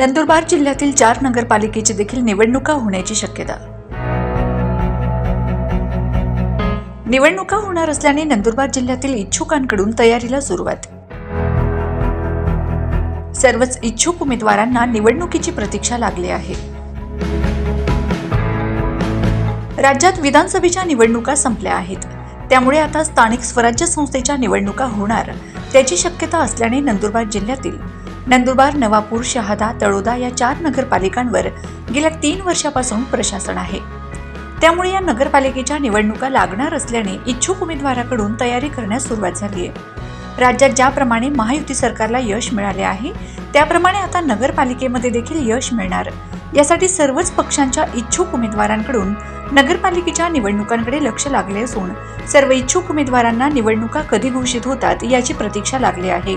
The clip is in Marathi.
नंदुरबार जिल्ह्यातील चार नगरपालिकेची देखील निवडणुका होण्याची शक्यता. निवडणुका होणार असल्याने नंदुरबार जिल्ह्यातील इच्छुकांकडून तयारीला सुरुवात. सर्वच इच्छुक उमेदवारांना निवडणुकीची प्रतीक्षा लागली आहे. राज्यात विधानसभेच्या निवडणुका संपल्या आहेत. त्यामुळे आता स्थानिक स्वराज्य संस्थेच्या निवडणुका होणार. त्याची शक्यता असल्याने नंदुरबार जिल्ह्यातील नंदुरबार नवापूर शहादा तळोदा या चार नगरपालिकांवर गेल्या तीन वर्षापासून प्रशासन आहे. त्यामुळे या नगरपालिकेच्या निवडणुका लागणार असल्याने इच्छुक उमेदवाराकडून तयारी करण्यास सुरुवात झाली आहे. राज्यात ज्याप्रमाणे महायुती सरकारला यश मिळाले आहे त्याप्रमाणे आता नगरपालिकेमध्ये देखील यश मिळणार. यासाठी सर्वच पक्षांच्या इच्छुक उमेदवारांकडून नगरपालिकेच्या निवडणुकांकडे लक्ष लागले असून सर्व इच्छुक उमेदवारांना निवडणुका कधी घोषित होतात याची प्रतीक्षा लागली आहे.